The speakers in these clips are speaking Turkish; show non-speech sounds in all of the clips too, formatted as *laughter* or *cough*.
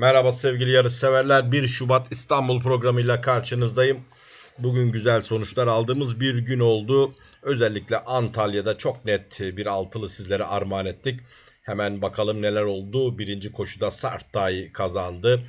Merhaba sevgili yarış severler. 1 Şubat İstanbul programıyla karşınızdayım. Bugün güzel sonuçlar aldığımız bir gün oldu. Özellikle Antalya'da çok net bir altılı sizlere armağan ettik. Hemen bakalım neler oldu. Birinci koşuda Sartay kazandı.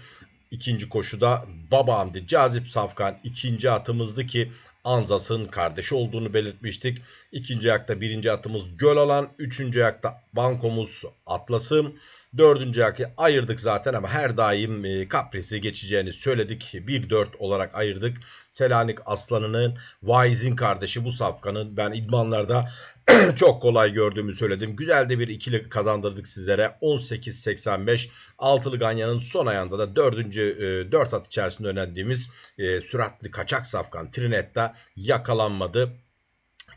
İkinci koşuda Baba Hamdi Cazip Safkan ikinci atımızdı ki Anzas'ın kardeşi olduğunu belirtmiştik. İkinci ayakta birinci atımız Göl alan. Üçüncü ayakta bankomuz Atlas'ım. Dördüncü ayakı ayırdık zaten ama her daim e, kaprisi geçeceğini söyledik. 1-4 olarak ayırdık. Selanik Aslanı'nın Wise'in kardeşi bu safkanın ben idmanlarda *clears throat* çok kolay gördüğümü söyledim. Güzel de bir ikili kazandırdık sizlere. 18-85 altılı ganyanın son ayağında da dördüncü e, 4 at içerisinde önerdiğimiz e, süratli kaçak safkan Trinetta yakalanmadı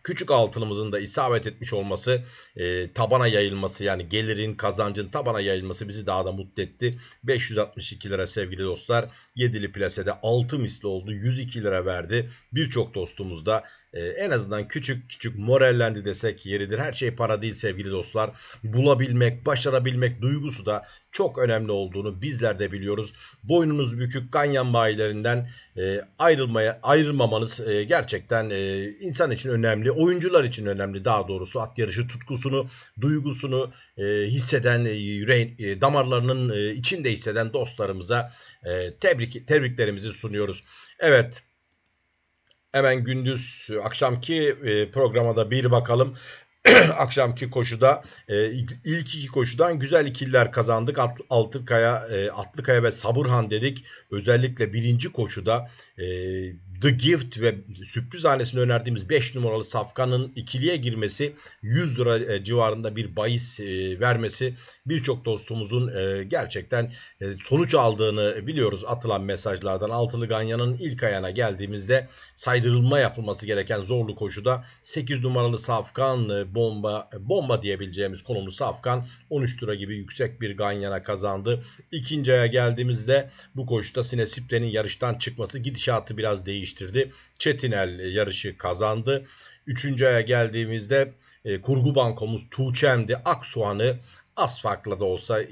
küçük altınımızın da isabet etmiş olması e, tabana yayılması yani gelirin kazancın tabana yayılması bizi daha da mutlu etti. 562 lira sevgili dostlar. Yedili plasede 6 misli oldu. 102 lira verdi. Birçok dostumuz da e, en azından küçük küçük morallendi desek yeridir. Her şey para değil sevgili dostlar. Bulabilmek, başarabilmek duygusu da çok önemli olduğunu bizler de biliyoruz. Boynunuz bükük ganyan bayilerinden e, ayrılmaya ayrılmamanız e, gerçekten e, insan için önemli. Oyuncular için önemli daha doğrusu. At yarışı tutkusunu, duygusunu e, hisseden, e, yüreğin, e, damarlarının e, içinde hisseden dostlarımıza e, tebrik tebriklerimizi sunuyoruz. Evet. Hemen gündüz akşamki e, programa da bir bakalım. *clears throat* akşamki koşuda e, ilk iki koşudan güzel ikililer kazandık. At, Altıkaya, e, Atlıkaya ve Sabırhan dedik. Özellikle birinci koşuda e, The Gift ve sürpriz hanesini önerdiğimiz 5 numaralı Safkan'ın ikiliye girmesi 100 lira e, civarında bir bahis e, vermesi birçok dostumuzun e, gerçekten sonuç aldığını biliyoruz atılan mesajlardan. Altılı Ganyan'ın ilk ayağına geldiğimizde saydırılma yapılması gereken zorlu koşuda 8 numaralı Safkan bomba bomba diyebileceğimiz konumlu Safkan 13 lira gibi yüksek bir Ganyan'a kazandı. İkinci aya geldiğimizde bu koşuda Sinesiple'nin yarıştan çıkması gidişatı biraz değişti değiştirdi. Çetinel yarışı kazandı. Üçüncü aya geldiğimizde e, kurgu bankomuz Tuğçem'di. Aksoğan'ı az farkla da olsa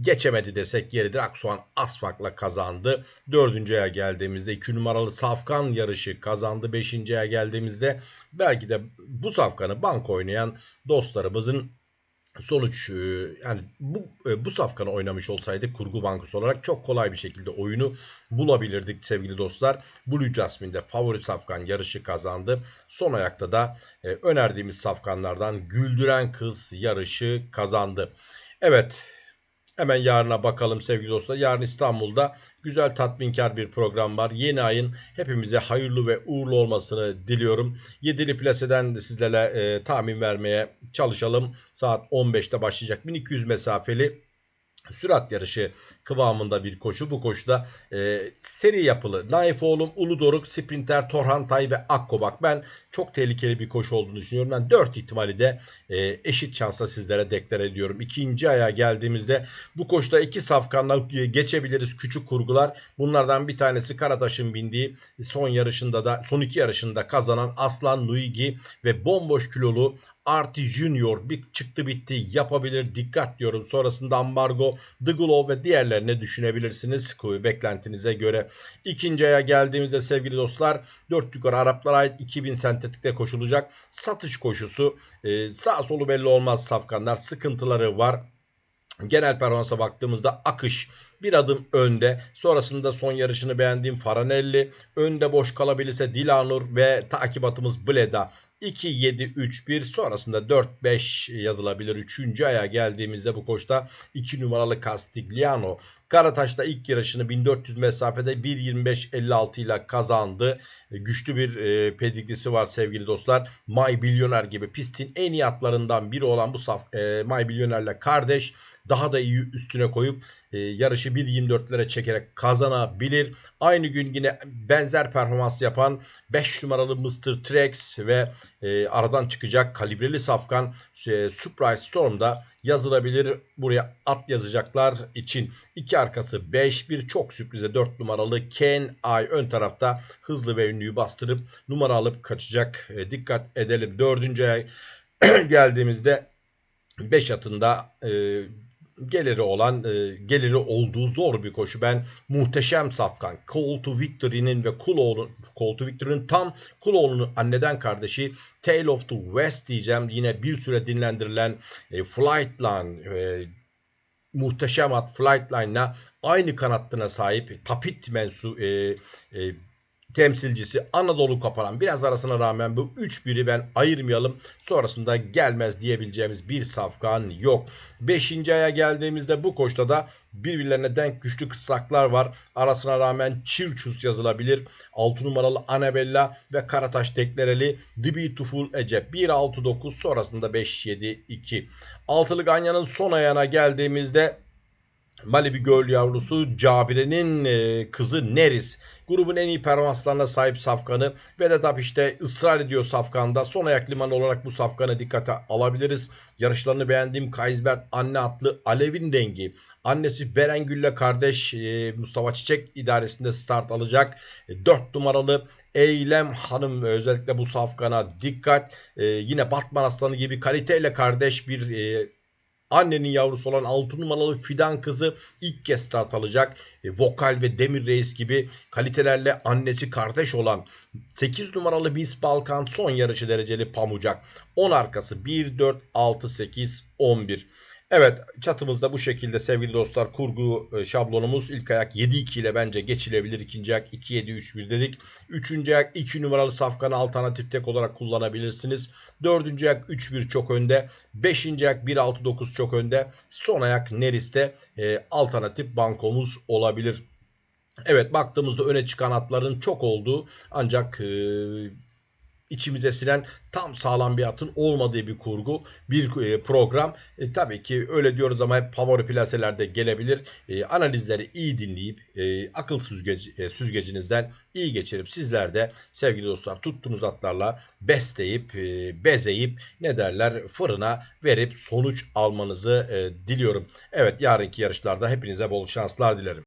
geçemedi desek yeridir. Aksoğan az farkla kazandı. Dördüncü aya geldiğimizde iki numaralı Safkan yarışı kazandı. Beşinci aya geldiğimizde belki de bu Safkan'ı bank oynayan dostlarımızın sonuç e, yani bu e, bu safkanı oynamış olsaydı kurgu bankası olarak çok kolay bir şekilde oyunu bulabilirdik sevgili dostlar. Blue Jasmine'de favori safkan yarışı kazandı. Son ayakta da e, önerdiğimiz safkanlardan Güldüren Kız yarışı kazandı. Evet Hemen yarına bakalım sevgili dostlar. Yarın İstanbul'da güzel tatminkar bir program var. Yeni ayın hepimize hayırlı ve uğurlu olmasını diliyorum. Yedili plaseden sizlere e, tahmin vermeye çalışalım. Saat 15'te başlayacak 1200 mesafeli sürat yarışı kıvamında bir koşu. Bu koşuda e, seri yapılı Naif Oğlum, Uludoruk, Sprinter, Torhantay ve Akkobak. Ben çok tehlikeli bir koşu olduğunu düşünüyorum. Ben 4 ihtimali de e, eşit şansla sizlere deklar ediyorum. İkinci aya geldiğimizde bu koşuda iki safkanla geçebiliriz küçük kurgular. Bunlardan bir tanesi Karataş'ın bindiği son yarışında da son iki yarışında kazanan Aslan Nuigi ve bomboş kilolu Arti Junior bir çıktı bitti yapabilir dikkat diyorum. Sonrasında ambargo, The Glove ve diğerlerine düşünebilirsiniz beklentinize göre. İkinci aya geldiğimizde sevgili dostlar 4 yukarı Araplara ait 2000 sentetikte koşulacak satış koşusu. Ee, sağ solu belli olmaz safkanlar sıkıntıları var. Genel performansa baktığımızda akış bir adım önde. Sonrasında son yarışını beğendiğim Faranelli. Önde boş kalabilirse Dilanur ve takibatımız Bleda. 2-7-3-1 sonrasında 4-5 yazılabilir. Üçüncü aya geldiğimizde bu koşta 2 numaralı Castigliano. Karataş'ta ilk yarışını 1400 mesafede 1.25-56 ile kazandı. Güçlü bir e, var sevgili dostlar. My Billionaire gibi pistin en iyi atlarından biri olan bu saf, e, My Billionaire'le kardeş daha da iyi üstüne koyup e, yarışı 1.24'lere çekerek kazanabilir. Aynı gün yine benzer performans yapan 5 numaralı Mr. Trex ve e, aradan çıkacak kalibreli safkan e, Surprise Storm'da yazılabilir. Buraya at yazacaklar için. iki arkası 5 bir çok sürprize 4 numaralı Ken Ay ön tarafta hızlı ve ünlüyü bastırıp numara alıp kaçacak. E, dikkat edelim. Dördüncü ay *clears throat* geldiğimizde 5 atında e, geliri olan, e, geliri olduğu zor bir koşu. Ben muhteşem safkan Call to Victory'nin ve Kuloğlu, Call to Victory'nin tam Kuloğlu'nun anneden kardeşi Tale of the West diyeceğim. Yine bir süre dinlendirilen e, Flightline e, muhteşem at Flightline'la aynı kanattına sahip Tapit mensu e, e, temsilcisi Anadolu Kaparan biraz arasına rağmen bu 3-1'i ben ayırmayalım. Sonrasında gelmez diyebileceğimiz bir safkan yok. 5. aya geldiğimizde bu koşta da birbirlerine denk güçlü kısraklar var. Arasına rağmen Çilçus yazılabilir. 6 numaralı Anabella ve Karataş Teklereli The Beautiful Ece 1-6-9 sonrasında 5-7-2. Altılı Ganyan'ın son ayağına geldiğimizde Malibu Göl yavrusu Cabire'nin e, kızı Neris. Grubun en iyi performanslarına sahip safkanı. Vedat Ap işte ısrar ediyor safkanda. Son ayak limanı olarak bu safkanı dikkate alabiliriz. Yarışlarını beğendiğim Kaysbert anne atlı Alev'in dengi. Annesi Berengül'le kardeş e, Mustafa Çiçek idaresinde start alacak. E, 4 numaralı Eylem Hanım özellikle bu safkana dikkat. E, yine Batman Aslanı gibi kaliteyle kardeş bir e, Annenin yavrusu olan 6 numaralı Fidan kızı ilk kez start alacak. E, Vokal ve Demir Reis gibi kalitelerle annesi kardeş olan 8 numaralı Miss Balkan son yarışı dereceli pamucak. 10 arkası 1, 4, 6, 8, 11. Evet çatımızda bu şekilde sevgili dostlar kurgu e, şablonumuz ilk ayak 7-2 ile bence geçilebilir. İkinci ayak 2-7-3-1 dedik. Üçüncü ayak 2 numaralı safkanı alternatif tek olarak kullanabilirsiniz. Dördüncü ayak 3-1 çok önde. Beşinci ayak 1-6-9 çok önde. Son ayak Neris'te e, alternatif bankomuz olabilir. Evet baktığımızda öne çıkan atların çok olduğu ancak e, içimize silen tam sağlam bir atın olmadığı bir kurgu, bir e, program. E, tabii ki öyle diyoruz ama hep favori plaselerde gelebilir. E, analizleri iyi dinleyip e, akıl süzgeci, e, süzgecinizden iyi geçirip sizler de sevgili dostlar tuttuğunuz atlarla besleyip, e, bezeyip ne derler fırına verip sonuç almanızı e, diliyorum. Evet yarınki yarışlarda hepinize bol şanslar dilerim.